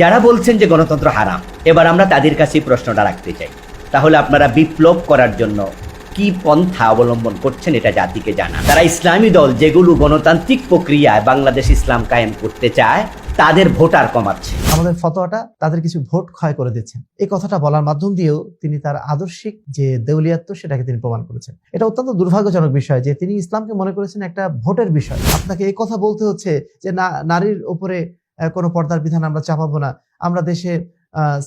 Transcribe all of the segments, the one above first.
যারা বলছেন যে গণতন্ত্র হারাম, এবার আমরা তাদের কাছেই প্রশ্নটা রাখতে চাই। তাহলে আপনারা বিপ্লব করার জন্য কি পন্থা অবলম্বন করছেন এটা জাতিকে জানা তারা ইসলামী দল যেগুলো গণতান্ত্রিক প্রক্রিয়ায় বাংলাদেশ ইসলাম কায়েম করতে চায়, তাদের ভোটার কমাচ্ছে। আমাদের ফতোয়াটা তাদের কিছু ভোট ক্ষয় করে দিচ্ছেন। এই কথাটা বলার মাধ্যম দিয়েও তিনি তার আদর্শিক যে দেউলিয়াত্ব, সেটাকে তিনি প্রমাণ করেছেন। এটা অত্যন্ত দুর্ভাগ্যজনক বিষয় যে তিনি ইসলামকে মনে করেছেন একটা ভোটের বিষয়। আপনাকে এই কথা বলতে হচ্ছে যে না, নারীর উপরে কোনো পর্দার বিধান আমরা চাপাবো না। আমরা দেশে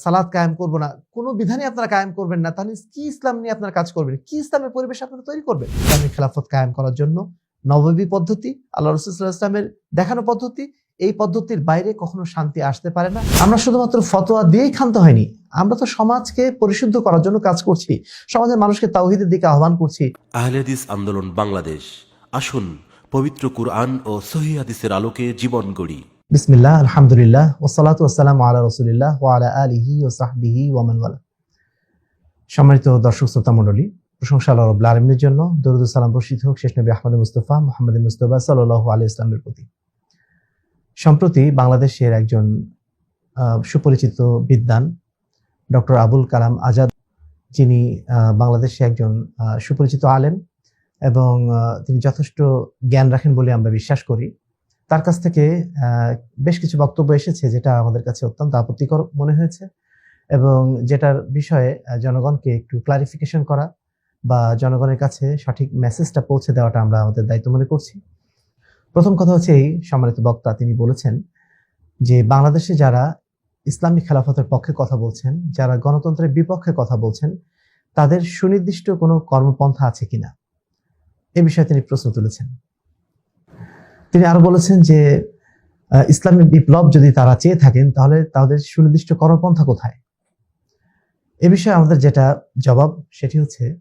সালাদ কায়েম করব না। কোনো বিধানই আপনারা কায়েম করবেন না। তাহলে কি ইসলাম নিয়ে আপনারা কাজ করবেন? কি ইসলামের পরিবেশ আপনারা তৈরি করবেন? ইসলামী খেলাফত কায়েম করার জন্য নববী পদ্ধতি, আল্লাহ রসুল্লাহ ইসলামের দেখানো পদ্ধতি, এই পদ্ধতির বাইরে কখনো শান্তি আসতে পারে না। আমরা শুধুমাত্র ফতোয়া দিয়েই ক্ষান্ত হয়নি। আমরা তো সমাজকে পরিশুদ্ধ করার জন্য কাজ করছি। সমাজের মানুষকে তাওহিদের দিকে আহ্বান করছি। আহলেদিস আন্দোলন বাংলাদেশ। আসুন পবিত্র কুরআন ও সহি হাদিসের আলোকে জীবন গড়ি। বিসমিল্লাহ, আলহামদুলিল্লাহ ওসালাত ওসালাম আলা রসুলিল্লাহ ওয়ালা আলিহি ও সাহবিহি ওয়ামানওয়ালা সম্মানিত দর্শক, শ্রোতা মণ্ডলী, প্রশংসা আল্লাহ রব্লা জন্য দরুদ সালাম হোক শেষ নবী আহমদ মুস্তফা মোহাম্মদ মুস্তফা সাল্লাহ আলি ইসলামের প্রতি। সম্প্রতি বাংলাদেশের একজন সুপরিচিত বিদ্বান, ডক্টর আবুল কালাম আজাদ, যিনি বাংলাদেশে একজন সুপরিচিত আলেম এবং তিনি যথেষ্ট জ্ঞান রাখেন বলে আমরা বিশ্বাস করি। তার কাছ থেকে বেশ কিছু বক্তব্য এসেছে যেটা আমাদের কাছে অত্যন্ত আপত্তিকর মনে হয়েছে এবং যেটার বিষয়ে জনগণকে একটু ক্লারিফিকেশন করা বা জনগণের কাছে সঠিক মেসেজটা পৌঁছে দেওয়াটা আমরা আমাদের দায়িত্ব মনে করছি। প্রথম কথা হচ্ছে এই সম্মানিত বক্তা, তিনি বলেছেন যে বাংলাদেশে যারা ইসলামী খেলাফতের পক্ষে কথা বলছেন, যারা গণতন্ত্রের বিপক্ষে কথা বলছেন, তাদের সুনির্দিষ্ট কোনো কর্মপন্থা আছে কিনা? এ বিষয়ে তিনি প্রশ্ন তুলেছেন। তিনি আরও বলেছেন যে আহ, ইসলামী বিপ্লব যদি তারা চেয়ে থাকেন তাহলে তাদের সুনির্দিষ্ট কর্মপন্থা কোথায়? এ বিষয়ে আমাদের যেটা জবাব সেটি হচ্ছে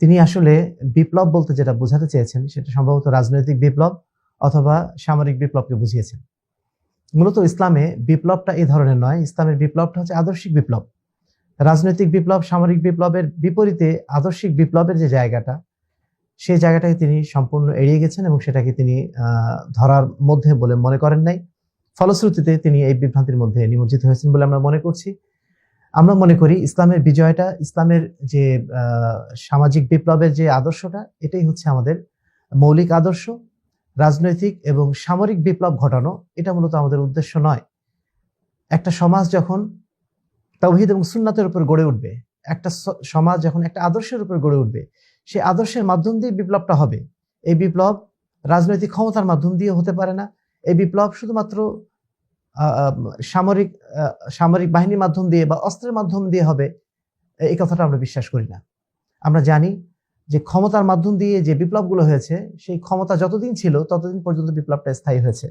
তিনি আসলে বিপ্লব বলতে যেটা বোঝাতে চেয়েছেন সেটা সম্ভবত রাজনৈতিক বিপ্লব অথবা সামরিক বিপ্লবকে বুঝিয়েছেন। মূলত ইসলামে বিপ্লবটা এই ধরনের নয় ইসলামের বিপ্লবটা হচ্ছে আদর্শিক বিপ্লব। রাজনৈতিক বিপ্লব সামরিক বিপ্লবের বিপরীতে আদর্শিক বিপ্লবের যে জায়গাটা সেই জায়গাটাকে তিনি সম্পূর্ণ এড়িয়ে গেছেন এবং সেটাকে তিনি ধরার মধ্যে বলে মনে করেন নাই। ফলশ্রুতিতে তিনি এই বিভ্রান্তির মধ্যে নিমজ্জিত হয়েছেন বলে আমরা মনে করছি। আমরা মনে করি ইসলামের বিজয়টা, ইসলামের যে সামাজিক বিপ্লবের যে আদর্শটা, এটাই হচ্ছে আমাদের মৌলিক আদর্শ, রাজনৈতিক এবং সামরিক বিপ্লব ঘটানো, এটা মূলত আমাদের উদ্দেশ্য নয়। একটা সমাজ যখন তাওহিদ এবং সুন্নাতের উপর গড়ে উঠবে, একটা সমাজ যখন একটা আদর্শের উপর গড়ে উঠবে সেই আদর্শের মাধ্যম দিয়ে বিপ্লবটা হবে। এই বিপ্লব রাজনৈতিক ক্ষমতার মাধ্যম দিয়ে হতে পারে না। এই বিপ্লব শুধুমাত্র সামরিক সামরিক বাহিনীর মাধ্যম দিয়ে বা অস্ত্রের মাধ্যম দিয়ে হবে এই কথাটা আমরা বিশ্বাস করি না। আমরা জানি যে ক্ষমতার মাধ্যম দিয়ে যে বিপ্লবগুলো হয়েছে, সেই ক্ষমতা যতদিন ছিল, ততদিন পর্যন্ত বিপ্লবটা স্থায়ী হয়েছে।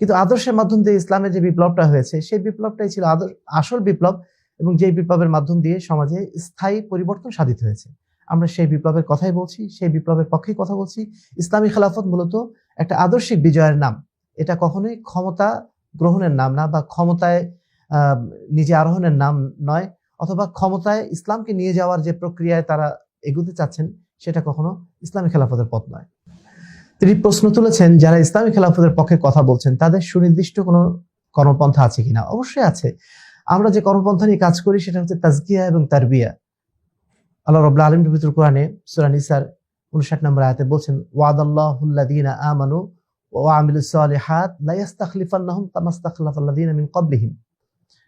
কিন্তু আদর্শের মাধ্যম দিয়ে ইসলামের যে বিপ্লবটা হয়েছে, সেই বিপ্লবটাই ছিল আসল বিপ্লব এবং যে বিপ্লবের মাধ্যম দিয়ে সমাজে স্থায়ী পরিবর্তন সাধিত হয়েছে। আমরা সেই বিপ্লবের কথাই বলছি, সেই বিপ্লবের পক্ষেই কথা বলছি। ইসলামী খেলাফত মূলত একটা আদর্শিক বিজয়ের নাম। এটা কখনোই ক্ষমতা গ্রহণের নাম না বা ক্ষমতায় নিজে আরোহণের নাম নয়, অথবা ক্ষমতায় ইসলামকে নিয়ে যাওয়ার যে প্রক্রিয়ায় তারা এগুতে চাচ্ছেন, সেটা কখনো ইসলামী খেলাফতের পথ নয়। তিনি প্রশ্ন তুলেছেন, যারা ইসলামী খেলাফতের পক্ষে কথা বলছেন, তাদের সুনির্দিষ্ট কোনো কর্মপন্থা আছে কিনা? অবশ্যই আছে। আমরা যে কর্মপন্থা নিয়ে কাজ করি, সেটা হচ্ছে তাজকিয়া এবং তারবিয়া। আল্লাহ রবুল্লা আলম পবিত্র কোরআনে সুরা নিসার উনষাট নম্বর আয়াতে বলছেন ওয়াদাল্লাহুল্লাযীনা আমানু ওয়া আমিলুস সালিহাত লা ইস্তাখলিফান্নাহুম কামা ইস্তাখলাফাল্লাযীনা মিন ক্বাবলিহিম।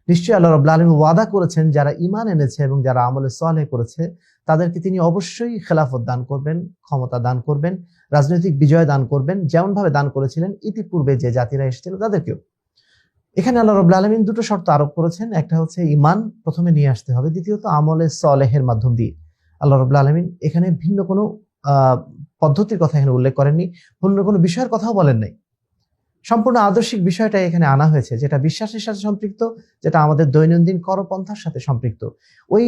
নিশ্চয়ই আল্লাহ রাব্বুল আলামিন ওয়াদা করেছেন, যারা ঈমান এনেছে এবং যারা আমলে সালেহ করেছে, তাদেরকে তিনি অবশ্যই খেলাফত দান করবেন, ক্ষমতা দান করবেন, রাজনৈতিক বিজয় দান করবেন যেমন ভাবে দান করেছিলেন ইতিপূর্বে যে জাতিরা এসেছিল তাদেরকেও। এখানে আল্লাহ রবুল্লা আলমিন দুটো শর্ত আরোপ করেছেন, একটা হচ্ছে ইমান প্রথমে নিয়ে আসতে হবে, দ্বিতীয়ত আমলে সলেহের মাধ্যম দিয়ে। আল্লাহ রবুল্লা আলমিন এখানে ভিন্ন কোনো পদ্ধতির কথা এখানে উল্লেখ করেননি, ভিন্ন কোনো বিষয়ের কথাও বলেন নাই। সম্পূর্ণ আদর্শিক বিষয়টা এখানে আনা হয়েছে, যেটা বিশ্বাসের সাথে সম্পৃক্ত, যেটা আমাদের দৈনন্দিন করপন্থার সাথে সম্পৃক্ত। ওই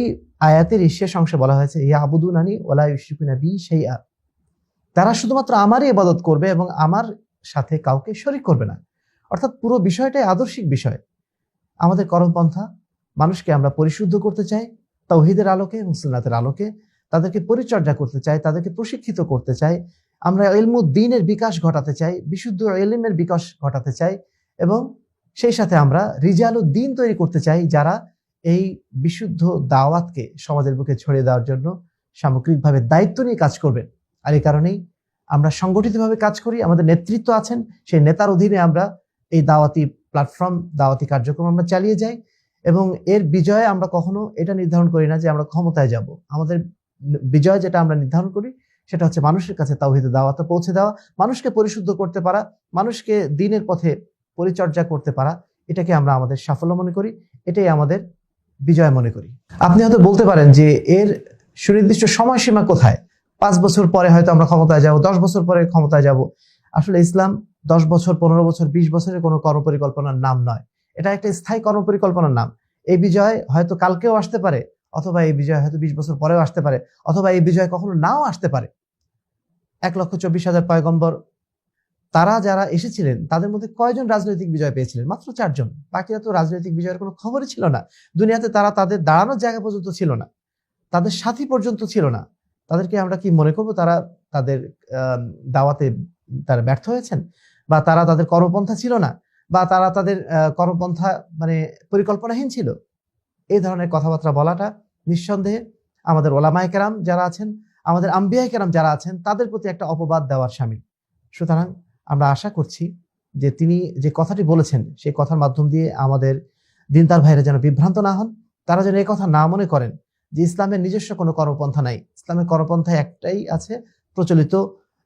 আয়াতের শেষ অংশে বলা হয়েছে ইয়া আবুদুন আনি ওলা ইউশিকুনা বি সেই আর তারা শুধুমাত্র আমারই ইবাদত করবে এবং আমার সাথে কাউকে শরিক করবে না। অর্থাৎ পুরো বিষয়টাই আদর্শিক বিষয়। আমাদের কর্মপন্থা, মানুষকে আমরা পরিশুদ্ধ করতে চাই তৌহিদের আলোকে এবং আলোকে তাদেরকে পরিচর্যা করতে চাই, তাদেরকে প্রশিক্ষিত করতে চাই। আমরা এলমুদ্দিনের বিকাশ ঘটাতে চাই, বিশুদ্ধ এলিমের বিকাশ ঘটাতে চাই এবং সেই সাথে আমরা রিজাল দিন তৈরি করতে চাই যারা এই বিশুদ্ধ দাওয়াতকে সমাজের বুকে ছড়িয়ে দেওয়ার জন্য সামগ্রিকভাবে দায়িত্ব নিয়ে কাজ করবেন। আর এই কারণেই আমরা সংগঠিতভাবে কাজ করি, আমাদের নেতৃত্ব আছেন, সেই নেতার অধীনে আমরা এই দাওয়াতি প্ল্যাটফর্ম দাওয়াতি কার্যক্রম আমরা চালিয়ে যাই। এবং এর বিজয়ে আমরা কখনো এটা নির্ধারণ করি না যে আমরা ক্ষমতায় যাব। আমাদের বিজয় যেটা আমরা নির্ধারণ করি, সেটা হচ্ছে মানুষের কাছে তাওহিদের দাওয়াতে পৌঁছে দেওয়া, মানুষকে পরিশুদ্ধ করতে পারা, মানুষকে দিনের পথে পরিচর্যা করতে পারা, এটাকে আমরা আমাদের সাফল্য মনে করি, এটাই আমাদের বিজয় মনে করি। আপনি হয়তো বলতে পারেন যে এর সুনির্দিষ্ট সময়সীমা কোথায়? পাঁচ বছর পরে হয়তো আমরা ক্ষমতায় যাব, দশ বছর পরে ক্ষমতায় যাব। আসলে ইসলাম দশ বছর, পনেরো বছর, বিশ বছরের কোনো কর্মপরিকল্পনার নাম নয়। এটা একটা স্থায়ী কর্মপরিকল্পনার নাম। এই বিজয় হয়তো কালকেও আসতে পারে, অথবা এই বিজয় হয়তো বিশ বছর পরেও আসতে পারে, অথবা এই বিজয় কখনো নাও আসতে পারে। এক লক্ষ চব্বিশ হাজার পয়গম্বর, তারা যারা এসেছিলেন, তাদের মধ্যে কয়জন রাজনৈতিক বিজয় পেয়েছিলেন? মাত্র চারজন। বাকিরা তো রাজনৈতিক বিজয়ের কোনো খবরই ছিল না। দুনিয়াতে তারা তাদের দাঁড়ানোর জায়গা পর্যন্ত ছিল না। তাদের সাথী পর্যন্ত ছিল না। তাদেরকে আমরা কি মনে করব? তারা তাদের দাওয়াতে তারা ব্যর্থ হয়েছেন? বা তারা তাদের কর্মপন্থা ছিল না? বা তারা তাদের কর্মপন্থা মানে পরিকল্পনাহীন ছিল। এই ধরনের কথাবার্তা বলাটা নিঃসন্দেহে আমাদের ওলামায় কেরাম যারা আছেন, আমাদের আম্বিয়ায় কেরাম যারা আছেন, তাদের প্রতি একটা অপবাদ দেওয়ার সামিল। সুতরাং আমরা আশা করছি যে তিনি যে কথাটি বলেছেন, সেই কথার মাধ্যম দিয়ে আমাদের দিনদার ভাইরা যেন বিভ্রান্ত না হন, তারা যেন এই কথা না মনে করেন যে ইসলামের নিজস্ব কোনো কর্মপন্থা নাই। ইসলামের কর্মপন্থা একটাই আছে প্রচলিত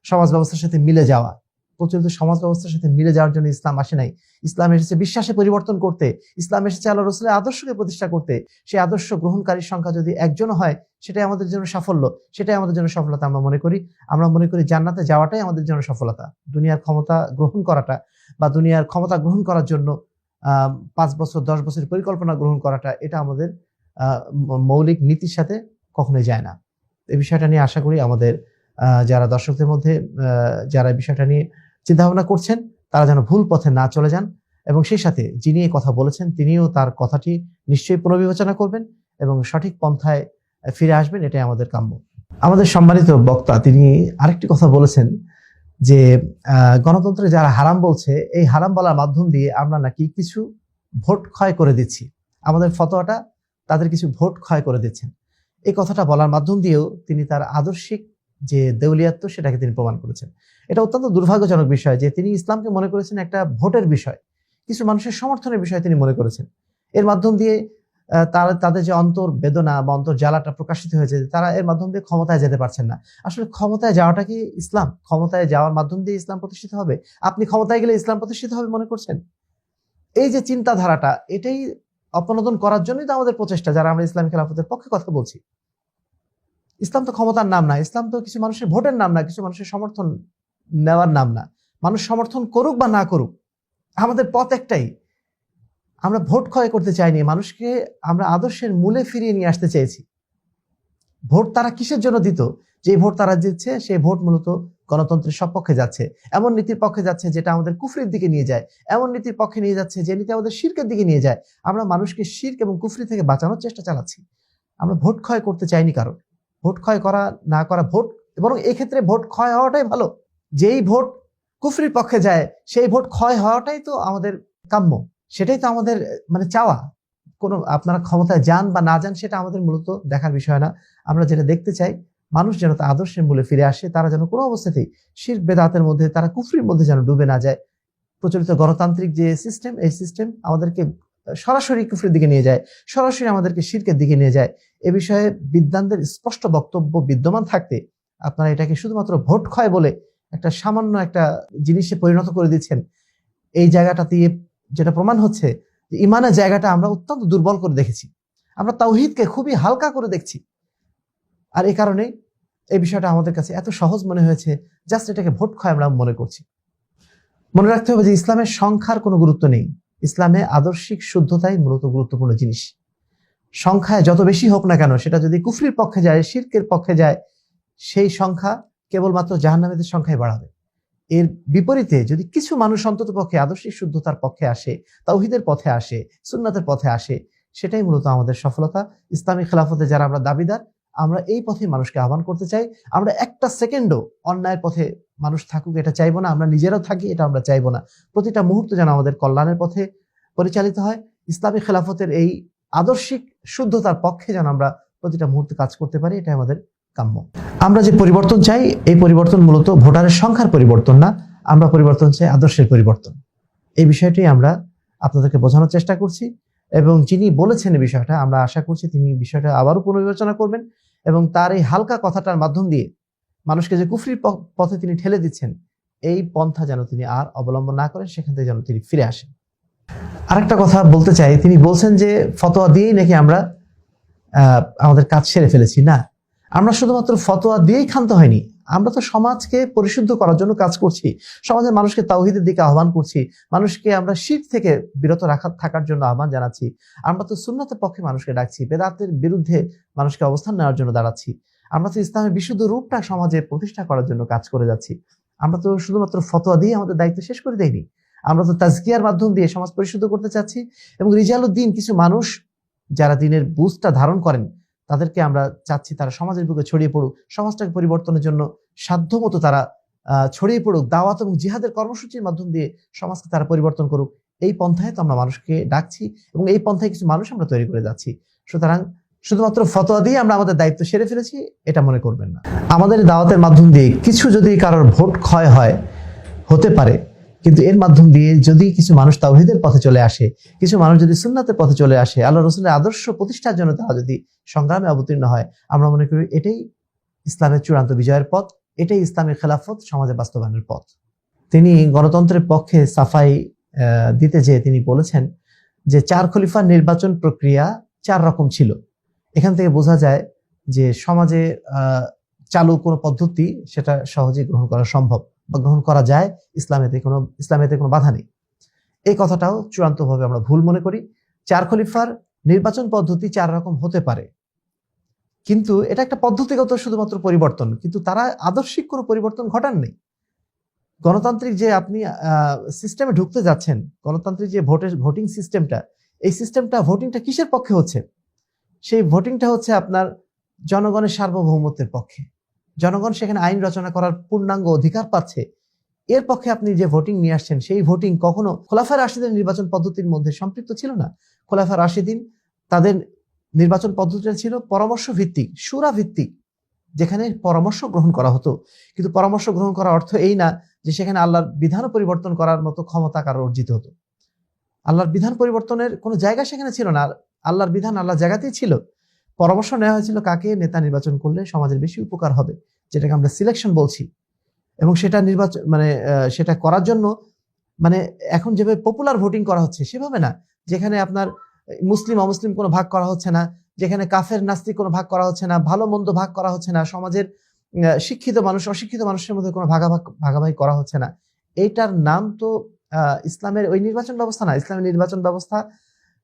সমাজ ব্যবস্থার সাথে মিলে যাওয়া। প্রচলিত সমাজ ব্যবস্থার সাথে মিলে যাওয়ার জন্য ইসলাম আসে নাই। ইসলাম এসেছে বিশ্বাসে পরিবর্তন করতে, ইসলাম এসেছে আল্লাহ রসুলের আদর্শকে প্রতিষ্ঠা করতে। সেই আদর্শ গ্রহণকারীর সংখ্যা যদি একজনও হয়, সেটাই আমাদের জন্য সাফল্য, সেটাই আমাদের জন্য সফলতা আমরা মনে করি। আমরা মনে করি জান্নাতে যাওয়াটাই আমাদের জন্য সফলতা। দুনিয়ার ক্ষমতা গ্রহণ করাটা বা দুনিয়ার ক্ষমতা গ্রহণ করার জন্য পাঁচ বছর, দশ বছরের পরিকল্পনা গ্রহণ করাটা, এটা আমাদের মৌলিক নীতির সাথে কখনোই যায় না। এই বিষয়টা নিয়ে আশা করি আমাদের যারা দর্শকদের মধ্যে যারা বিষয়টা নিয়ে চিন্তা ভাবনা করছেন, তারা যেন ভুল পথে না চলে যান এবং সেই সাথে যিনি এই কথা বলেছেন, তিনিও তার কথাটি নিশ্চয়ই পুনর্বিবেচনা করবেন এবং সঠিক পন্থায় ফিরে আসবেন, এটাই আমাদের কাম্য। আমাদের সম্মানিত বক্তা, তিনি আরেকটি কথা বলেছেন যে গণতন্ত্রে যারা হারাম বলছে, এই হারাম বলার মাধ্যম দিয়ে আমরা নাকি কিছু ভোট ক্ষয় করে দিচ্ছি। আমাদের ফতোয়াটা তাদের কিছু ভোট ক্ষয় করে দিচ্ছেন। এই কথাটা বলার মাধ্যম দিয়েও তিনি তার আদর্শিক যে দেউলিয়াত্ব সেটাকে তিনি প্রমাণ করেছেন। এটা অত্যন্ত দুর্ভাগ্যজনক বিষয় যে তিনি ইসলামকে মনে করেছেন একটা ভোটের বিষয়, কিছু মানুষের সমর্থনের বিষয় তিনি মনে করেছেন। এর মাধ্যম দিয়ে তারা, তাদের যে অন্তর বেদনা বা অন্তর জ্বালাটা প্রকাশিত হয়েছে, তারা এর মাধ্যম দিয়ে ক্ষমতায় যেতে পারছেন না। আসলে ক্ষমতায় যাওয়াটা কি ইসলাম? ক্ষমতায় যাওয়ার মাধ্যম দিয়ে ইসলাম প্রতিষ্ঠিত হবে? আপনি ক্ষমতায় গেলে ইসলাম প্রতিষ্ঠিত হবে মনে করছেন? এই যে চিন্তাধারাটা, এটাই অপনোদন করার জন্যই তো আমাদের প্রচেষ্টা, যারা আমরা ইসলামী খেলাফতের পক্ষে কথা বলছি। ইসলাম তো ক্ষমতার নাম না, ইসলাম তো কিছু মানুষের ভোটের নাম না, কিছু মানুষের সমর্থন নেওয়ার নাম না। মানুষ সমর্থন করুক বা না করুক, আমাদের পথ একটাই। আমরা ভোট ক্ষয় করতে চাইনি, মানুষকে আমরা আদর্শের মূলে ফিরিয়ে নিয়ে আসতে চেয়েছি। ভোট তারা কিসের জন্য দিত? যে ভোট তারা দিচ্ছে, সেই ভোট মূলত গণতন্ত্রের সব পক্ষে যাচ্ছে। এমন নীতির পক্ষে যাচ্ছে যেটা আমাদের কুফরির দিকে নিয়ে যায়। এমন নীতির পক্ষে নিয়ে যাচ্ছে যে নীতি আমাদের শির্কের দিকে নিয়ে যায়। আমরা মানুষকে শির্ক এবং কুফরি থেকে বাঁচানোর চেষ্টা চালাচ্ছি। আমরা ভোট ক্ষয় করতে চাইনি কারণ ভোট ক্ষয় করা, না করা ভোট, বরং এক্ষেত্রে ভোট ক্ষয় হওয়াটাই ভালো। যেই ভোট কুফরির পক্ষে যায়, সেই ভোট ক্ষয় হওয়াটাই তো আমাদের কাম্য। সেটাই তো আমাদের মানে চাওয়া। কোনো, আপনারা ক্ষমতায় যান বা না যান, সেটা আমাদের মূলত দেখার বিষয় না। আমরা যেটা দেখতে চাই, মানুষ যেন তার আদর্শের মূলে ফিরে আসে, তারা যেন কোনো অবস্থাতেই শির বেদাতের মধ্যে, তারা কুফরির মধ্যে যেন ডুবে না যায়। প্রচলিত গণতান্ত্রিক যে সিস্টেম এই সিস্টেম আমাদেরকে সরাসরি কুফরির দিকে নিয়ে যায়, সরাসরি আমাদেরকে শিরকের দিকে নিয়ে যায়। এ বিষয়ে বিদ্বানদের স্পষ্ট বক্তব্য বিদ্যমান থাকতে আপনারা এটাকে শুধুমাত্র ভোট ক্ষয় বলে একটা সামান্য একটা জিনিসে পরিণত করে দিচ্ছেন। এই জায়গাটা দিয়ে যেটা প্রমাণ হচ্ছে যে ইমানের জায়গাটা আমরা অত্যন্ত দুর্বল করে দেখেছি। আমরা তাওহিদকে খুবই হালকা করে দেখছি। আর এই কারণে এই বিষয়টা আমাদের কাছে এত সহজ মনে হয়েছে, জাস্ট এটাকে ভোট ক্ষয় আমরা মনে করছি। মনে রাখতে হবে যে ইসলামের সংখ্যার কোনো গুরুত্ব নেই। ইসলামে আদর্শিক শুদ্ধতাই মূলত গুরুত্বপূর্ণ জিনিস। সংখ্যায় যত বেশি হোক না কেন, সেটা যদি কুফরির পক্ষে যায়, শির্কের পক্ষে যায়, সেই সংখ্যা কেবলমাত্র জাহান্নামীদের সংখ্যায় বাড়াবে। এর বিপরীতে যদি কিছু মানুষ অন্তত পক্ষে আদর্শিক শুদ্ধতার পক্ষে আসে, তাওহিদের পথে আসে, সুন্নাতের পথে আসে, সেটাই মূলত আমাদের সফলতা। ইসলামী খেলাফতে যারা আমরা দাবিদার আমরা এই পথে মানুষকে আহ্বান করতে চাই। আমরা একটা সেকেন্ডও অন্যায়ের পথে মানুষ থাকুক, এটা চাইব না। আমরা নিজেরাও থাকি, এটা আমরা চাইব না। প্রতিটা মুহূর্ত যেন আমাদের কল্যাণের পথে পরিচালিত হয়। ইসলামী খেলাফতের এই আদর্শিক শুদ্ধতার পক্ষে যেন আমরা প্রতিটা মুহূর্তে কাজ করতে পারি এটা আমাদের কাম্য। আমরা যে পরিবর্তন চাই, এই পরিবর্তন মূলত ভোটারের সংখ্যার পরিবর্তন না, আমরা পরিবর্তন চাই আদর্শের পরিবর্তন। এই বিষয়টি আমরা আপনাদেরকে বোঝানোর চেষ্টা করছি। এবং যিনি বলেছেন বিষয়টা, আমরা আশা করছি তিনি বিষয়টা আবারও পুনর্বিবেচনা করবেন এবং তার এই হালকা কথাটার মাধ্যম দিয়ে মানুষকে যে কুফরির পথে তিনি ঠেলে দিচ্ছেন, এই পন্থা যেন তিনি আর অবলম্বন না করেন সেখান থেকে যেন তিনি ফিরে আসেন। আরেকটা কথা বলতে চাই, তিনি বলছেন যে ফতোয়া দিয়েই নাকি আমরা আমাদের কাজ সেরে ফেলেছি, না? আমরা শুধুমাত্র ফতোয়া দিয়েই ক্ষান্ত হয়নি আমরা তো সমাজকে পরিশুদ্ধ করার জন্য কাজ করছি। সমাজের মানুষকে তাওহিদের দিকে আহ্বান করছি। মানুষকে আমরা শীত থেকে বিরত রাখা, থাকার জন্য আহ্বান জানাচ্ছি। আমরা তো সুন্নতের পক্ষে মানুষকে ডাকছি, বেদাতের বিরুদ্ধে মানুষকে অবস্থান নেওয়ার জন্য দাঁড়াচ্ছি। আমরা তো ইসলামের বিশুদ্ধ রূপটা সমাজে প্রতিষ্ঠা করার জন্য কাজ করে যাচ্ছি। আমরা তো শুধুমাত্র ফতোয়া দিয়ে আমাদের দায়িত্ব শেষ করে দেয়নি আমরা তো তাজকিয়ার মাধ্যম দিয়ে সমাজ পরিশুদ্ধ করতে চাচ্ছি এবং রিজালুদ্দিন কিছু মানুষ যারা দিনের বুঝটা ধারণ করেন তাদেরকে আমরা চাচ্ছি তারা সমাজের বুকে ছড়িয়ে পড়ুক, সমাজটাকে পরিবর্তনের জন্য সাধ্যমতো তারা ছড়িয়ে পড়ুক, দাওয়াত এবং জিহাদের কর্মসূচির মাধ্যম দিয়ে সমাজকে তারা পরিবর্তন করুক। এই পন্থায় তো আমরা মানুষকে ডাকছি এবং এই পন্থায় কিছু মানুষ আমরা তৈরি করে যাচ্ছি। সুতরাং শুধুমাত্র ফতোয়া দিয়ে আমরা আমাদের দায়িত্ব সেরে ফেলেছি, এটা মনে করবেন না। আমাদের দাওয়াতের মাধ্যম দিয়ে কিছু যদি কারোর ভোট ক্ষয় হয়, হতে পারে কিন্তু এর মাধ্যম দিয়ে যদি কিছু মানুষ তাওহিদের পথে চলে আসে, কিছু মানুষ যদি সুন্নাতের পথে চলে আসে, আল্লাহ রসুলের আদর্শ প্রতিষ্ঠার জন্য তারা যদি সংগ্রামে অবতীর্ণ হয়, আমরা মনে করি এটাই ইসলামের চূড়ান্ত বিজয়ের পথ, এটাই ইসলামের খেলাফত সমাজে বাস্তবায়নের পথ। তিনি গণতন্ত্রের পক্ষে সাফাই দিতে যেয়ে তিনি বলেছেন যে চার খলিফার নির্বাচন প্রক্রিয়া চার রকম ছিল। এখান থেকে বোঝা যায় যে সমাজে চালু কোনো পদ্ধতি সেটা সহজেই গ্রহণ করা সম্ভব। গ্রহণ করা যায়, ইসলামেতে কোনো ইসলামেতে কোনো বাধা নেই। এই কথাটাও চূড়ান্তভাবে আমরা ভুল মনে করি। চার খলিফার নির্বাচন পদ্ধতি চার রকম হতে পারে। কিন্তু এটা একটা পদ্ধতিগত শুধুমাত্র পরিবর্তন, কিন্তু তারা আদর্শিক কোনো পরিবর্তন ঘটান নেই। গণতান্ত্রিক যে আপনি সিস্টেমে ঢুকতে যাচ্ছেন, গণতান্ত্রিক যে ভোটের ভোটিং সিস্টেমটা এই সিস্টেমটা ভোটিংটা কিসের পক্ষে হচ্ছে? সেই ভোটিংটা হচ্ছে আপনার জনগণের সার্বভৌমত্বের পক্ষে। জনগণ সেখানে আইন রচনা করার পূর্ণাঙ্গ অধিকার পাচ্ছে। এর পক্ষে আপনি যে ভোটিং নিয়ে আসছেন, সেই ভোটিং কখনো খোলাফা রাশিদের নির্বাচন পদ্ধতির মধ্যে সম্পৃক্ত ছিল না। খোলাফা রাশিদিন তাদের নির্বাচন পদ্ধতিটা ছিল পরামর্শ ভিত্তিক সুরা ভিত্তিক যেখানে পরামর্শ গ্রহণ করা হতো। কিন্তু পরামর্শ গ্রহণ করার অর্থ এই না যে সেখানে আল্লাহর বিধান পরিবর্তন করার মতো ক্ষমতা কারও অর্জিত হতো। আল্লাহর বিধান পরিবর্তনের কোনো জায়গা সেখানে ছিল না। আল্লাহর বিধান আল্লাহ জায়গাতেই ছিল। পরামর্শ নেওয়া হয়েছিল কাকে নেতা নির্বাচন করলে সমাজের বেশি উপকার হবে, যেটাকে আমরা সিলেকশন বলছি। এবং সেটা নির্বাচন মানে সেটা করার জন্য মানে এখন যেভাবে পপুলার ভোটিং করা হচ্ছে, সেভাবে না। যেখানে আপনার মুসলিম, অমুসলিম কোনো ভাগ করা হচ্ছে না, যেখানে কাফের, নাস্তিক কোনো ভাগ করা হচ্ছে না, ভালো, মন্দ ভাগ করা হচ্ছে না, সমাজের শিক্ষিত মানুষ, অশিক্ষিত মানুষের মধ্যে কোনো ভাগাভাগ, ভাগাভাগি করা হচ্ছে না। এইটার নাম তো ইসলামের ওই নির্বাচন ব্যবস্থা না। ইসলামের নির্বাচন ব্যবস্থা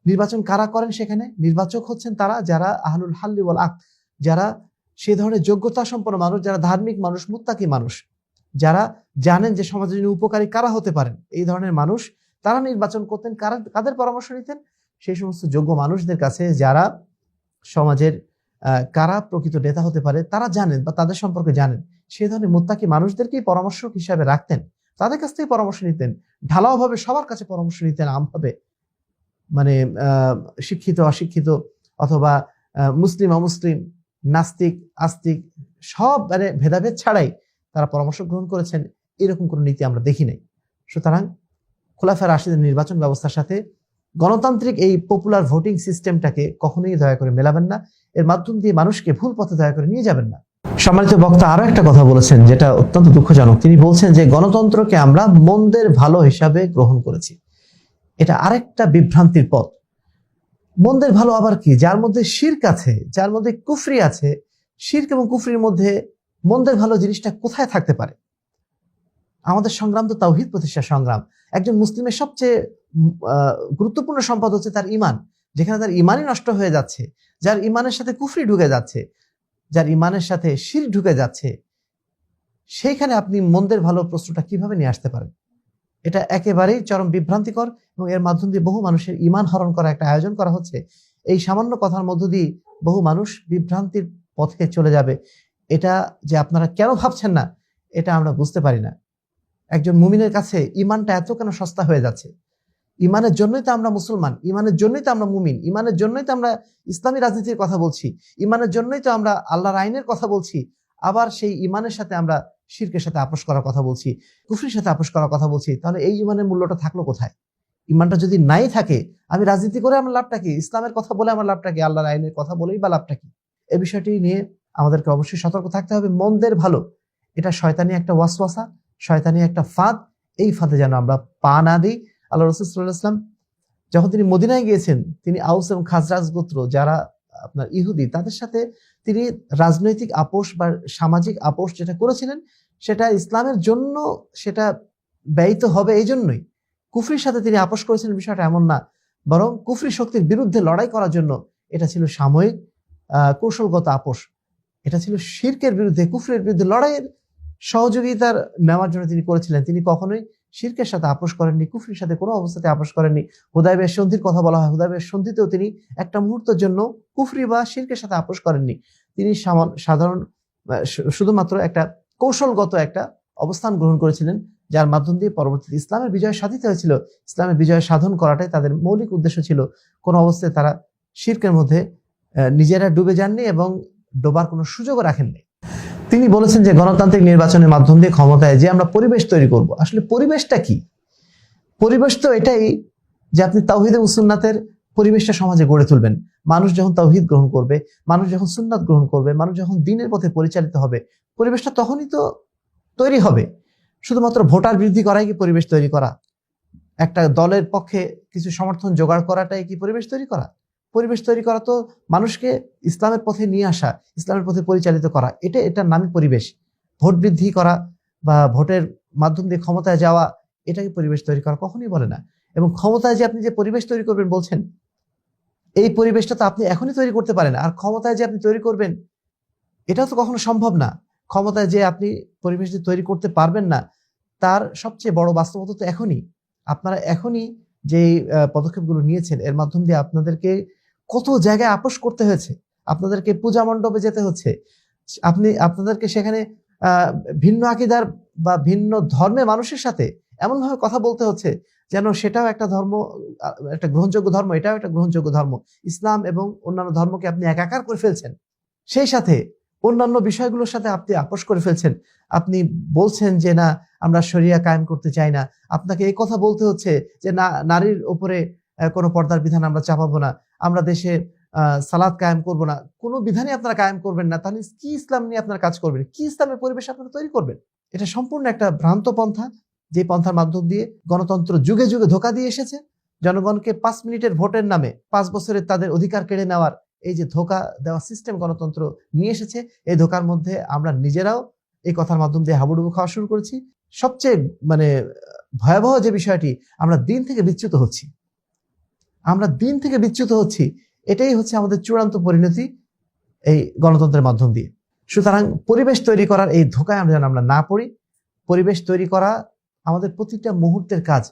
নির্বাচন কারা করেন সেখানে? নির্বাচক হচ্ছেন তারা, যারা আহলুল হাল্লি ওয়াল আক যারা সে ধরনের যোগ্যতা সম্পন্ন মানুষ, যারা ধার্মিক মানুষ, মুত্তাকি মানুষ, যারা জানেন যে সমাজের জন্য উপকারী কারা হতে পারেন। এই ধরনের মানুষ তারা নির্বাচন করতেন, কারা কাদের পরামর্শ নিতেন? সেই সমস্ত যোগ্য মানুষদের কাছে যারা সমাজের কারা প্রকৃত নেতা হতে পারে, তারা জানেন বা তাদের সম্পর্কে জানেন। সেই ধরনের মুত্তাকি মানুষদেরকেই পরামর্শক হিসাবে রাখতেন। তাদের কাছ থেকে পরামর্শ নিতেন। ঢালাওভাবে সবার কাছে পরামর্শ নিতেন আমভাবে মানে শিক্ষিত, অশিক্ষিত অথবা মুসলিম, অমুসলিম, নাস্তিক, আস্তিক সব মানে ভেদাভেদ ছাড়াই তারা পরামর্শ গ্রহণ করেছেন। এরকম কোনো নীতি আমরা দেখি নাই। সুতরাং খোলাফা রাশিদের নির্বাচন ব্যবস্থার সাথে গণতান্ত্রিক এই পপুলার ভোটিং সিস্টেমটাকে কখনোই দয়া করে মেলাবেন না। এর মাধ্যম দিয়ে মানুষকে ভুল পথে দয়া করে নিয়ে যাবেন না। সম্মানিত বক্তা আরও একটা কথা বলেছেন, যেটা অত্যন্ত দুঃখজনক। তিনি বলছেন যে গণতন্ত্রকে আমরা মন্দের ভালো হিসাবে গ্রহণ করেছি। এটা আরেকটা বিভ্রান্তির পথ। মন্দের ভালো আবার কি? যার মধ্যে শির্ক আছে, যার মধ্যে কুফরি আছে, শির্ক এবং কুফরির মধ্যে মন্দের ভালো জিনিসটা কোথায় থাকতে পারে? আমাদের সংগ্রাম তো তাওহিদ প্রতিষ্ঠার সংগ্রাম। একজন মুসলিমের সবচেয়ে গুরুত্বপূর্ণ সম্পদ হচ্ছে তার ইমান যেখানে তার ইমানই নষ্ট হয়ে যাচ্ছে, যার ইমানের সাথে কুফরি ঢুকে যাচ্ছে, যার ইমানের সাথে শির ঢুকে যাচ্ছে। সেইখানে আপনি মন্দের ভালো প্রশ্নটা কীভাবে নিয়ে আসতে পারেন? এটা একেবারেই চরম বিভ্রান্তিকর এবং এর মাধ্যম দিয়ে বহু মানুষের ইমান হরণ করা একটা আয়োজন করা হচ্ছে। এই সামান্য কথার মধ্য দিয়ে বহু মানুষ বিভ্রান্তির পথে চলে যাবে। এটা যে আপনারা কেন ভাবছেন না, এটা আমরা বুঝতে পারি না। একজন মুমিনের কাছে ইমানটা এত কেন সস্তা হয়ে যাচ্ছে? ইমানের জন্যই তো আমরা মুসলমান ইমানের জন্যই তো আমরা মুমিন ইমানের জন্যই তো আমরা ইসলামী রাজনীতির কথা বলছি ইমানের জন্যই তো আমরা আল্লাহর আইনের কথা বলছি। আবার সেই ইমানের সাথে আমরা শিরকের সাথে আপোষ করার কথা বলছি, কুফরির সাথে আপোষ করার কথা বলছি, তাহলে এই ইমানের মূল্যটা থাকল কোথায়? ইমানটা যদি নাই থাকে, আমি রাজনীতি করে আমার লাভটা কি? ইসলামের কথা বলে আমার লাভটা কি? আল্লাহর আইনের কথা বলেই বা লাভটা কি? এই বিষয়টি নিয়ে আমাদেরকে অবশ্যই সতর্ক থাকতে হবে, মন্দের ভালো। এটা শয়তানি একটা ওয়াসওয়াসা, শয়তানি একটা ফাঁদ। এই ফাঁদে যেন আমরা পা না দিই। আল্লাহ রসুল সাল্লাহ ইসলাম যখন তিনি মদিনায় গিয়েছেন, তিনি আউস এবং খাজরাজ গোত্র, যারা আপনার ইহুদি, তাদের সাথে তিনি রাজনৈতিক আপোষ বা সামাজিক আপোষ যেটা করেছিলেন, সেটা ইসলামের জন্য সেটা ব্যয়িত হবে এই জন্যই কুফরির সাথে তিনি আপোষ করেছিলেন বিষয়টা এমন না, বরং কুফরি শক্তির বিরুদ্ধে লড়াই করার জন্য এটা ছিল সাময়িক কৌশলগত আপোষ। এটা ছিল শিরকের বিরুদ্ধে, কুফরের বিরুদ্ধে লড়াইয়ের সহযোগিতার নেওয়ার জন্য তিনি করেছিলেন। তিনি কখনোই শিরকের সাথে আপোষ করেননি, কুফরির সাথে কোনো অবস্থাতে আপোষ করেননি। হুদাইবের সন্ধির কথা বলা হয়। হুদাইবের সন্ধিতেও তিনি একটা মুহূর্তের জন্য কুফরি বা শিরকের সাথে আপোষ করেননি। তিনি সাধারণ শুধুমাত্র একটা কৌশলগত একটা অবস্থান গ্রহণ করেছিলেন, যার মাধ্যম দিয়ে পরবর্তীতে ইসলামের বিজয় সাধিত হয়েছিল। ইসলামের বিজয় সাধন করাটাই তাদের মৌলিক উদ্দেশ্য ছিল। কোনো অবস্থায় তারা শিরকের মধ্যে নিজেরা ডুবে যাননি এবং ডোবার কোনো সুযোগও রাখেননি। তিনি বলেছেন যে গণতান্ত্রিক নির্বাচনের মাধ্যম দিয়ে ক্ষমতায় যে আমরা পরিবেশ তৈরি করব। আসলে পরিবেশটা কি? পরিবেশ তো এটাই যে আপনি তাওহিদ সুন্নাতের পরিবেশটা সমাজে গড়ে তুলবেন। মানুষ যখন তাওহিদ গ্রহণ করবে, মানুষ যখন সুন্নাত গ্রহণ করবে, মানুষ যখন দিনের পথে পরিচালিত হবে, পরিবেশটা তখনই তো তৈরি হবে। শুধুমাত্র ভোটার বৃদ্ধি করাই কি পরিবেশ তৈরি করা? একটা দলের পক্ষে কিছু সমর্থন জোগাড় করাটাই কি পরিবেশ তৈরি করা? পরিবেশ তৈরি করা তো মানুষকে ইসলামের পথে নিয়ে আসা, ইসলামের পথে পরিচালিত করা, এটা এটার নামই পরিবেশ। ভোট বৃদ্ধি করা বা ভোটের মাধ্যম দিয়ে ক্ষমতায় যাওয়া, এটাকে পরিবেশ তৈরি করা কখনোই বলে না। এবং ক্ষমতায় যে আপনি যে পরিবেশ তৈরি করবেন বলছেন, এই পরিবেশটা তো আপনি এখনই তৈরি করতে পারেন, আর ক্ষমতায় যে আপনি তৈরি করবেন, এটাও তো কখনো সম্ভব না। ক্ষমতায় যে আপনি পরিবেশ তৈরি করতে পারবেন না, তার সবচেয়ে বড় বাস্তবতা তো এখনই। আপনারা এখনই যে পদক্ষেপগুলো নিয়েছেন, এর মাধ্যম দিয়ে আপনাদেরকে কত জায়গায় আপোষ করতে হয়েছে? আপনাদেরকে পূজা মণ্ডপে যেতে হচ্ছে। আপনি, আপনাদেরকে সেখানে ভিন্ন আকিদার বা ভিন্ন ধর্মের মানুষের সাথে এমনভাবে কথা বলতে হচ্ছে যেন সেটাও একটা ধর্ম একটা গ্রহণযোগ্য ধর্ম, এটাও একটা গ্রহণযোগ্য ধর্ম। ইসলাম এবং অন্যান্য ধর্মকে আপনি একাকার করে ফেলছেন। সেই সাথে অন্যান্য বিষয়গুলোর সাথে আপনি আপোষ করে ফেলছেন। আপনি বলছেন যে, না, আমরা শরিয়া কায়েম করতে চাই না। আপনাকে এই কথা বলতে হচ্ছে যে, না, নারীর উপরে কোনো পর্দার বিধান আমরা চাপাবো না, আমরা দেশে সালাদ কায়েম করব না, কোনো বিধানই আপনারা কায়েম করবেন না, তাহলে কি ইসলাম নিয়ে আপনারা কাজ করবেন? কি ইসলামের পরিবেশ আপনারা তৈরি করবেন? এটা সম্পূর্ণ একটা ভ্রান্ত পন্থা, যে পন্থার মাধ্যম দিয়ে গণতন্ত্র যুগে যুগে ধোকা দিয়ে এসেছে, জনগণকে পাঁচ মিনিটের ভোটের নামে পাঁচ বছরের তাদের অধিকার কেড়ে নেওয়ার এই যে ধোকা দেওয়া সিস্টেম গণতন্ত্র নিয়ে এসেছে, এই ধোকার মধ্যে আমরা নিজেরাও এই কথার মাধ্যম দিয়ে হাবুডুবু খাওয়া শুরু করেছি। সবচেয়ে মানে ভয়াবহ যে বিষয়টি, আমরা দিন থেকে বিচ্যুত হচ্ছি। আমরা দিন থেকে বিচ্যুত হচ্ছি। এটাই হচ্ছে আমাদের চূড়ান্ত পরিণতি এই গণতন্ত্রের মাধ্যম দিয়ে। সুতরাং পরিবেশ তৈরি করার এই ধোকায় আমরা যেন আমরা না পড়ি, পরিবেশ তৈরি করা আমাদের প্রতিটা মুহূর্তের কাজ।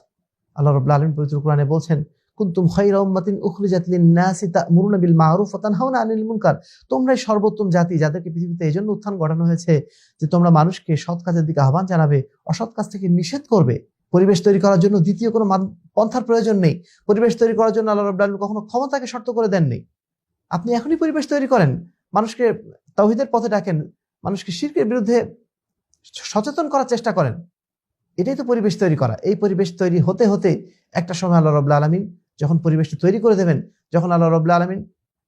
আল্লাহ রাব্বুল আলামিন পবিত্র কোরআনে বলছেন, কুনতুম খায়রা উম্মাতিন উখরিজাত লিন-নাসি তা'মুরুনা বিল মা'রুফ ওয়া তানহাউনা আনিল মুনকার। তোমরাই সর্বোত্তম জাতি যাদেরকে পৃথিবীতে এজন্য উত্থান ঘটানো হয়েছে যে তোমরা মানুষকে সৎ কাজের দিকে আহ্বান জানাবে, অসৎ কাজ থেকে নিষেধ করবে। পরিবেশ তৈরি করার জন্য দ্বিতীয় কোনো পন্থার প্রয়োজন নেই। পরিবেশ তৈরি করার জন্য আল্লাহ আলামিন কখনো ক্ষমতাকে শর্ত করে দেননি। আপনি এখনই পরিবেশ তৈরি করেন। মানুষকে তাওহীদের পথে ডাকেন। মানুষকে শিল্পের বিরুদ্ধে সচেতন করার চেষ্টা করেন। এটাই তো পরিবেশ তৈরি করা। এই পরিবেশ তৈরি হতে হতে একটা সময় আল্লাহ রবুল্লা আলমিন যখন পরিবেশটা তৈরি করে দেবেন, যখন আল্লাহ রবুল্লা আলমিন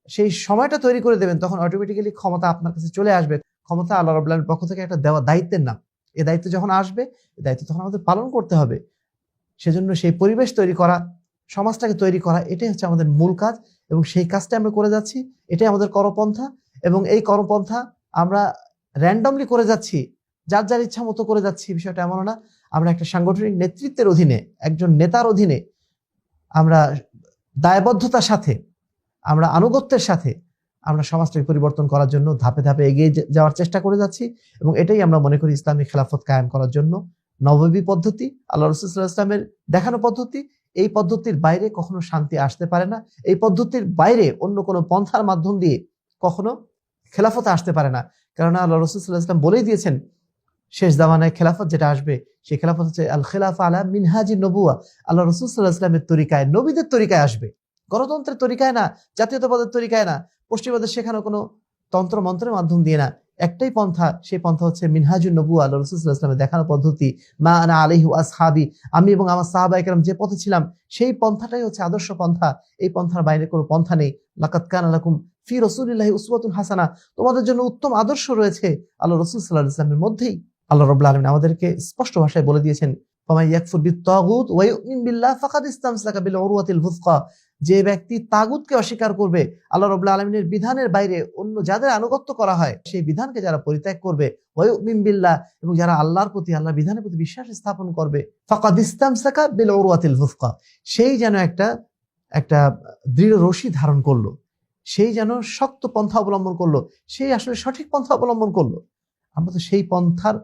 সেই সময়টা তৈরি করে দেবেন, তখন অটোমেটিক্যালি ক্ষমতা আপনার কাছে চলে আসবে। ক্ষমতা আল্লাহ রবুল্লা আলমীর পক্ষ থেকে একটা দেওয়া দায়িত্বের নাম। এই দায়িত্ব যখন আসবে, এ দায়িত্ব তখন আমাদের পালন করতে হবে। সেজন্য সেই পরিবেশ তৈরি করা, সমাজটাকে তৈরি করা, এটাই হচ্ছে আমাদের মূল কাজ এবং সেই কাজটা আমরা করে যাচ্ছি। এটাই আমাদের করপন্থা এবং এই করপন্থা আমরা র্যান্ডমলি করে যাচ্ছি, যার যার ইচ্ছা মতো করে যাচ্ছি, বিষয়টা এমন না। আমরা একটা সাংগঠনিক নেতৃত্বের অধীনে, একজন নেতার অধীনে আমরা দায়বদ্ধতার সাথে, আমরা আনুগত্যের সাথে আমরা সমাজটাকে পরিবর্তন করার জন্য ধাপে ধাপে এগিয়ে যাওয়ার চেষ্টা করে যাচ্ছি এবং এটাই আমরা মনে করি ইসলামী খেলাফত কায়েম করার জন্য নববী পদ্ধতি, আল্লাহ রসুল্লাহ ইসলামের দেখানো পদ্ধতি। এই পদ্ধতির বাইরে কখনো শান্তি আসতে পারে না। এই পদ্ধতির বাইরে অন্য কোনো পন্থার মাধ্যম দিয়ে কখনো খেলাফতে আসতে পারে না। কেননা আল্লাহ রসুল্লাহ ইসলাম বলেই দিয়েছেন, শেষ জামানায় খেলাফত যেটা আসবে, সেই খেলাফত হচ্ছে আল খেলাফা আলা মিনহাজি নবুয়া আল্লাহ রসুল সাল্লাহ ইসলামের তরিকায়, নবীদের তরিকায় আসবে। গণতন্ত্রের তরিকায় না, জাতীয়তাবাদের তরিকায় না পশ্চিমাদের শেখানো কোনো তন্ত্র মন্ত্রের মাধ্যম দিয়ে না। একটাই পন্থা, সেই পন্থা হচ্ছে মিনহাজুল নবু আল্লাহ রসুল ইসলামের দেখানো পদ্ধতি, মা আনা আলিহু আসহাবি। আমি এবং আমার সাহাবা একরাম যে পথে ছিলাম, সেই পন্থাটাই হচ্ছে আদর্শ পন্থা। এই পন্থার বাইরে কোনো পন্থা নেই। লাকাত কান আলাকুম ফি রসুলিল্লাহি উসওয়াতুন হাসানা। তোমাদের জন্য উত্তম আদর্শ রয়েছে আল্লাহ রসুল সাল্লাহ ইসলামের মধ্যেই। আল্লাহ রব্লা আলমিন আমাদেরকে স্পষ্ট ভাষায় বলে দিয়েছেন যে ব্যক্তি তাগুতকে অস্বীকার করবে, আল্লাহ রব্লা আলমিনের বিধানের বাইরে অন্য যাদের আনুগত্য করা হয়, সেই বিধানকে যারা পরিত্যাগ করবে বিল্লাহ, এবং যারা আল্লাহর প্রতি আল্লাহ বিধানের প্রতি বিশ্বাস স্থাপন করবে, ফাকাদ ইসতামসাকা বিল উরওয়াতিল ফুসকা, সেই যেন একটা একটা দৃঢ় রশি ধারণ করল, সেই যেন শক্ত পন্থা অবলম্বন করল, সেই আসলে সঠিক পন্থা অবলম্বন করল। আমরা তো সেই পন্থার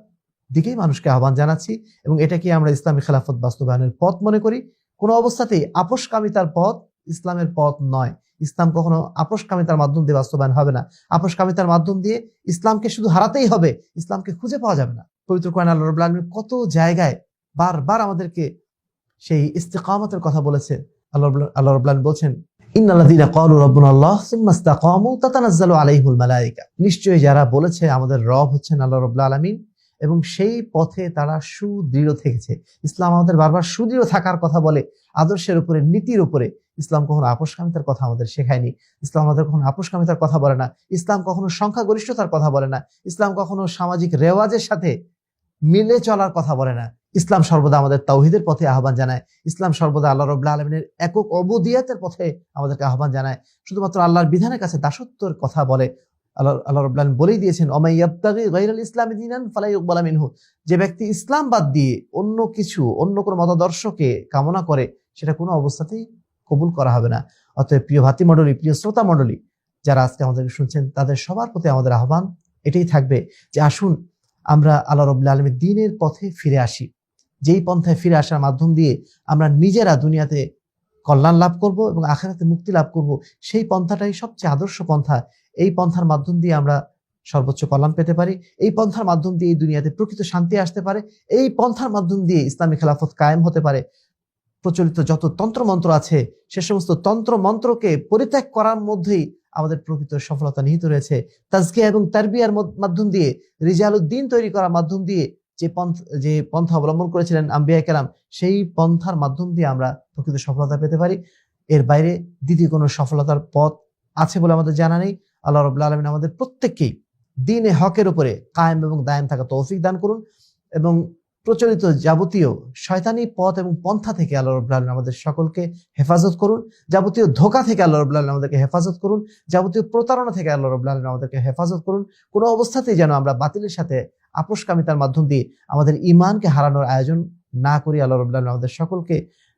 দিকেই মানুষকে আহ্বান জানাচ্ছি, এবং এটাকে আমরা ইসলামী খেলাফত বাস্তবায়নের পথ মনে করি। কোনো অবস্থাতেই আপোষকামিতার পথ ইসলামের পথ নয়। ইসলাম কখনো আপোষকামিতার মাধ্যম দিয়ে বাস্তবায়ন হবে না। আপোষকামিতার মাধ্যম দিয়ে ইসলামকে শুধু হারাতেই হবে, ইসলামকে খুঁজে পাওয়া যাবে না। পবিত্র কোরআন আল্লাহ রাব্বুল আলামিন কত জায়গায় বারবার আমাদেরকে সেই ইস্তেকামতের কথা বলেছে আল্লাহ আল্লাহ রাব্বুল আলামিন বলছেন নিশ্চয়ই যারা বলেছে, আমাদের রব হচ্ছেন আল্লাহ রাব্বুল আলামিন। এবং সেই পথে তারা সুদৃঢ় থেকেছে। ইসলাম আমাদের বারবার সুদৃঢ় থাকার কথা বলে, আদর্শের উপরে, নীতির উপরে। ইসলাম কখনো আপোষকামিতার কথা আমাদের শেখায়নি। ইসলাম আমাদের কখনো আপোষকামিতার কথা বলে না। ইসলাম কখনো সংখ্যাগরিষ্ঠতার কথা বলে না। ইসলাম কখনো সামাজিক রেওয়াজের সাথে মিলে চলার কথা বলে না। ইসলাম সর্বদা আমাদের তাওহিদের পথে আহ্বান জানায়। ইসলাম সর্বদা আল্লাহ রবুল্লা আলমিনের একক অবদিয়াতের পথে আমাদেরকে আহ্বান জানায়। শুধুমাত্র আল্লাহর বিধানের কাছে দাসত্বর কথা বলে। আল্লাহ আল্লাহ রবুল্লা আলমিন বলেই দিয়েছেন অমাইয়াবতাগি গাইরাল ইসলামী দিনান ফালাই ইকবালা মিনহু। যে ব্যক্তি ইসলাম বাদ দিয়ে অন্য কিছু, অন্য কোনো মতাদর্শকে কামনা করে, সেটা কোনো অবস্থাতেই কবুল করা হবে না। অতএব প্রিয় ভাতৃমণ্ডলী, প্রিয় শ্রোতা মণ্ডলী যারা আজকে আমাদেরকে শুনছেন, তাদের সবার প্রতি আমাদের আহ্বান এটাই থাকবে যে আসুন আমরা আল্লাহ রবুল্লা আলমীর দিনের পথে ফিরে আসি। যেই পন্থায় ফিরে আসার মাধ্যম দিয়ে আমরা নিজেরা দুনিয়াতে কল্যাণ লাভ করব এবং আখেরাতে মুক্তি লাভ করব, সেই পন্থাটাই সবচেয়ে আদর্শ পন্থা এই পন্থার মাধ্যম দিয়ে আমরা সর্বোচ্চ কল্যাণ পেতে পারি। এই পন্থার মাধ্যম দিয়ে এই দুনিয়াতে প্রকৃত শান্তি আসতে পারে। এই পন্থার মাধ্যম দিয়ে ইসলামী খেলাফত কায়েম হতে পারে। প্রচলিত যত তন্ত্রমন্ত্র আছে, সে সমস্ত তন্ত্র মন্ত্রকে পরিত্যাগ করার মধ্যেই আমাদের প্রকৃত সফলতা নিহিত রয়েছে। তাজকিয়া এবং তারবিয়ার মাধ্যম দিয়ে, রিজালউদ্দিন তৈরি করার মাধ্যম দিয়ে যে পন্থ, যে পন্থা অবলম্বন করেছিলেন আম্বিয়া কেরাম, সেই পন্থার মাধ্যম দিয়ে আমরা প্রকৃত সফলতা পেতে পারি। এর বাইরে দ্বিতীয় কোনো সফলতার পথ আছে বলে আমাদের জানা নেই। আল্লাহ রবুল্লা আলমিন আমাদের প্রত্যেককেই দিনে হকের উপরে কায়েম এবং দায়েম থাকা তৌফিক দান করুন এবং প্রচলিত যাবতীয় শয়তানি পথ এবং পন্থা থেকে আল্লাহ রবুল্লা আলমিন আমাদের সকলকে হেফাজত করুন, যাবতীয় ধোকা থেকে আল্লাহ রবুল্লা আলমিন আমাদেরকে হেফাজত করুন, যাবতীয় প্রতারণা থেকে আল্লাহ রবুল্লা আলমিন আমাদেরকে হেফাজত করুন, কোনো অবস্থাতেই যেন আমরা বাতিলের সাথে আপোষকামিতার মাধ্যম দিয়ে আমাদের ইমানকে হারানোর আয়োজন না করি, আল্লাহ রবুল্লা আমাদের সকলকে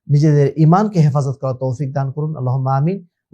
নিজেদের ইমানকে হেফাজত করার তৌফিক দান করুন আল্লাহ আমিন।